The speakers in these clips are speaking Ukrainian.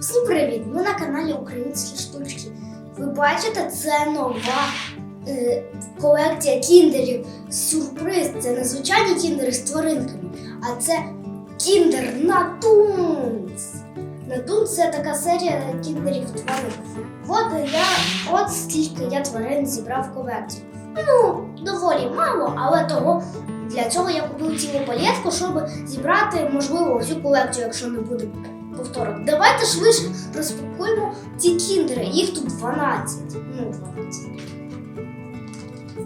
Всім привіт! Ми на каналі Українські штучки. Ви бачите, це нова е, колекція кіндерів. Сюрприз. Це не звичайні кіндери з тваринками, а це кіндер Натунс. Натунс це така серія кіндерів тварин. От я, от скільки я тварин зібрав колекцію. Ну, доволі мало, але того для цього я купив цілу палетку, щоб зібрати, можливо, всю колекцію, якщо не буде повторок. Давайте швидше розпакуємо ці кіндери. Їх тут 12. Ну, 12.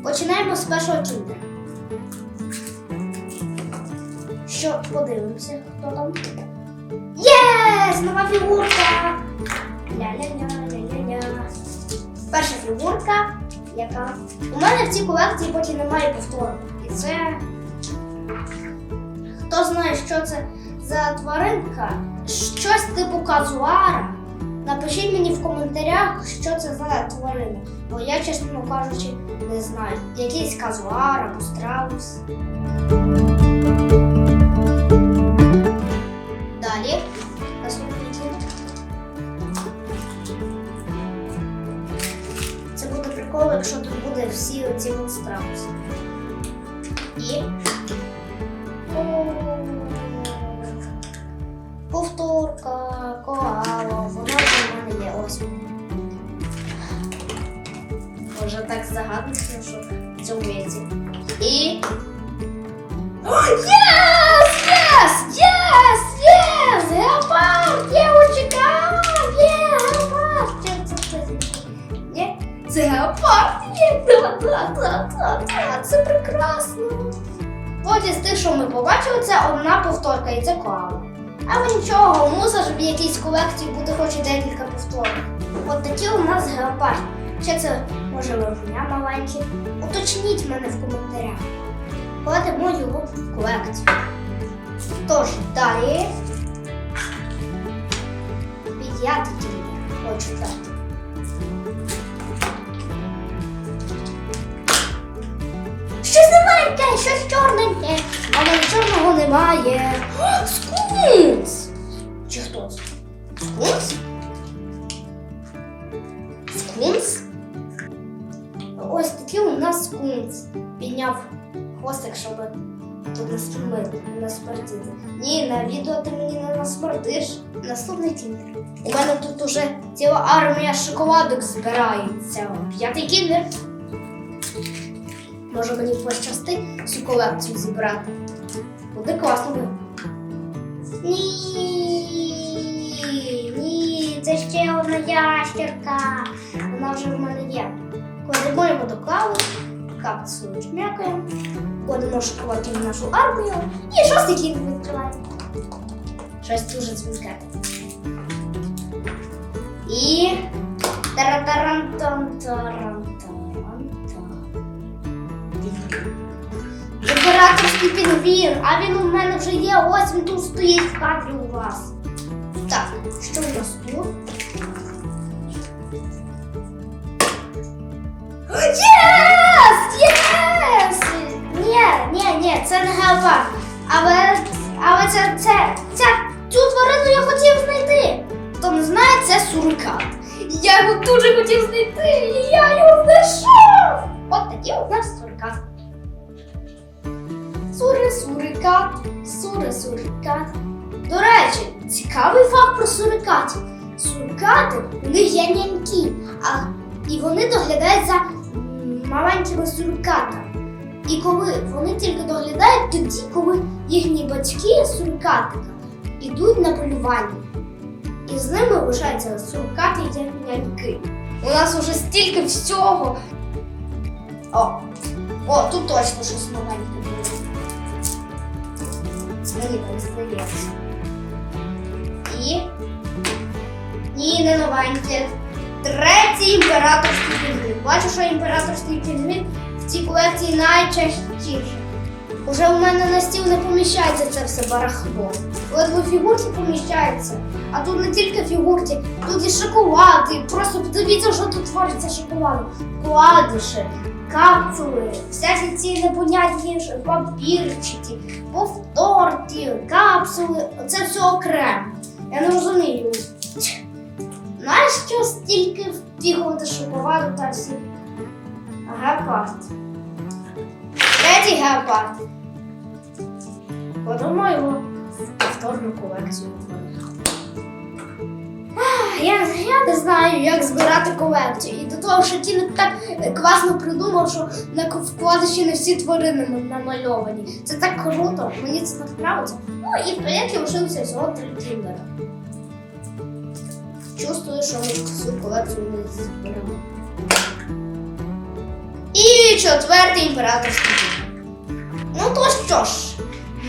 Починаємо з першого кіндера. Що подивимося, хто там? Єс! Нова фігурка! Ля-ля-ля-ля-ля-ля. Перша фігурка, яка. У мене в цій колекції поки немає повторок. І це. Хто знає, що це за тваринка? Щось типу казуара. Напишіть мені в коментарях, що це за тварина. Бо я, чесно кажучи, не знаю. Якийсь казуар або страус. Далі. Наступний. Це буде прикол, якщо тут буде всі оці страуси. І. Повторка, коала, вона в мене є ось. Може так загадочно, що в цьому віці. І. О, Єс! Єс! Єс! Єс! Геопард! Дівчинка! Є! Геопард! Чи це хтось? Ні? Це геопард є! Це прекрасно! От із тих, що ми побачили, це одна повторка, і це коала. Але нічого, мусор в якійсь колекції буде хоч і декілька повторок. От такі у нас геопард. Чи це може вовня маленькі? Уточніть мене в коментарях. Кладемо його в колекцію. Тож, далі. П'ятий кіндер. Хочу дати. Щось новеньке, щось чорненьке, а в мене чорного немає. О, Скунс! Чи хто це? Скунс? Скунс? Ось такий у нас скунс. Підняв хвостик, щоб тут не насмертити. Ні, на відео ти мені не насмертиш. Наступний кіндер. У мене тут уже ціла армія шоколадок збирається. П'ятий кіндер. Може мені пощастить всю колекцію зібрати. Буде класно. Ні, ні, це ще одна ящерка. Вона вже в мене є. Кладемо його до каву, капсулу чмякаємо, кладемо шоколадки в нашу армію і шостий кіт відкриваємо. Щось дуже дзвінке. І тарантарантан-тарантан. Імператорський пінгвін, а він у мене вже є, ось він тут стоїть в кадрі у вас. Так, що у нас тут? Єс! Єс! Ні, ні, ні, це не геопард. Але, але це, це, це, цю тварину я хотів знайти. Хто не знає, це сурикат. Я його дуже хотів знайти, і я його знайшов. От такий у нас сурикат. Сури, сурикат, сури, сурикат. До речі, цікавий факт про сурикатів. Сурикати у них є няньки, а, і вони доглядають за маленькими сурикатами. І коли вони тільки доглядають тоді, коли їхні батьки сурикатика йдуть на полювання. І з ними лишаються сурикати і няньки. У нас уже стільки всього. О, о, тут точно щось новеньке так здається. І. Ні, не новеньке. Третій імператорський пінгвін. Бачу, що імператорський пінгвін в цій колекції найчастіше. Уже у мене на стіл не поміщається це все барахло. Ледве фігурки поміщаються. А тут не тільки фігурки, тут і шоколади. Просто подивіться, що тут твориться шоколадом. Вкладиші, капсули, всякі ці непонятні папірчики, повторки, капсули. Це все окремо. Я не розумію. Нащо стільки втігувати шоколаду та всі? Гепард. Третій гепард. Подумаємо повторну колекцію. Я, я не знаю, як збирати колекцію. І до того, що Тінок так класно придумав, що на вкладиші не всі тварини намальовані. Це так круто, мені це так подобається. Ну і в проєкті лишилося всього три кіндера. Чувствую, що ми всю колекцію не зберемо. І четвертий імператорський. Ну то що ж,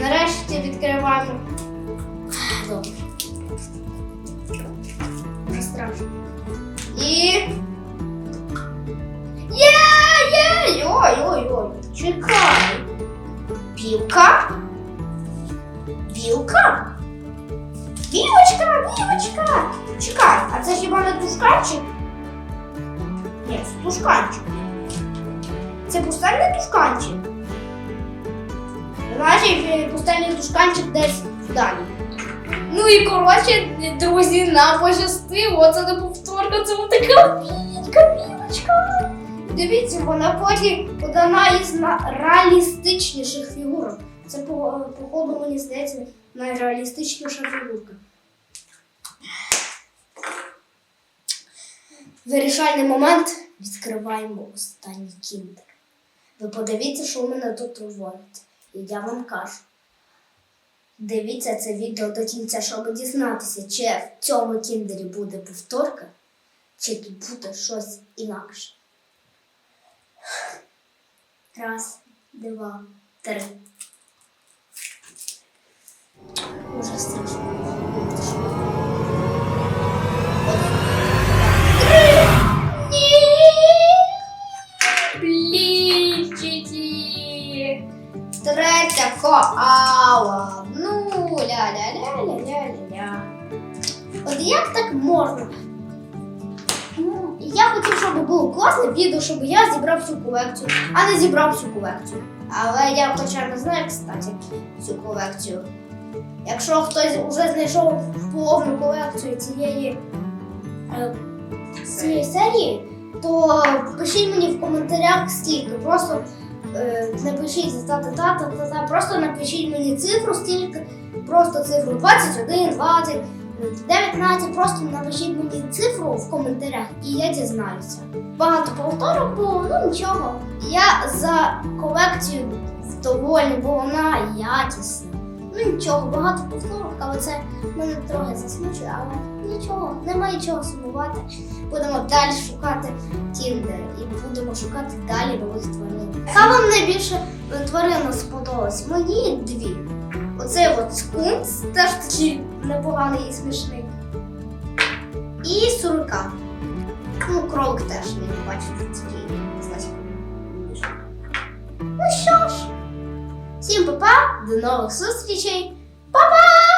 нарешті відкриваємо. І. Є, є! Ой-ой-ой! Чекай! Білка? Білка? Білочка, білочка! Чекай, а це хіба не тушканчик? Ні, це тушканчик. Це пустельний тушканчик. Значить, пустельний тушканчик десь далі. Ну і коротше, друзі, нам пощастило. Це не повторка, це така білочка. Дивіться, вона потім одна із найреалістичніших фігурок. Це походу, мені здається, найреалістичніша фігурка. Вирішальний момент відкриваємо останній кіндер. Ви подивіться, що у мене тут твориться. І я вам кажу. Дивіться це відео до кінця, щоб дізнатися, чи в цьому кіндері буде повторка, чи тут буде щось інакше. Раз, два, три. Уже страшно. Третя коала. Ну, ля-ля-ля-ля-ля-ля-ля. От як так можна? Ну, я хотів, щоб було класне відео, щоб я зібрав всю колекцію, а не зібрав всю колекцію. Але я хоча б знаю, кстати, всю колекцію. Якщо хтось вже знайшов повну колекцію цієї, е, цієї серії, то пишіть мені в коментарях стільки. Просто напишіть та та та та та та просто напишіть мені цифру стільки, просто цифру 21, 20, 19, просто напишіть мені цифру в коментарях і я дізнаюся. Багато повторок було, ну нічого. Я за колекцію довольна, бо вона якісна. Ну нічого, багато повторок, але це мене трохи засмучує, але нічого, немає чого сумувати. Будемо далі шукати кіндер і будемо шукати далі нових тварин. Яка вам найбільше тварина сподобалась? Мені дві. Оцей от скунс, теж такий непоганий і смішний. І сурка. Ну, кролик теж мені бачите, такий всім па-па, до нових зустрічей. Па-па!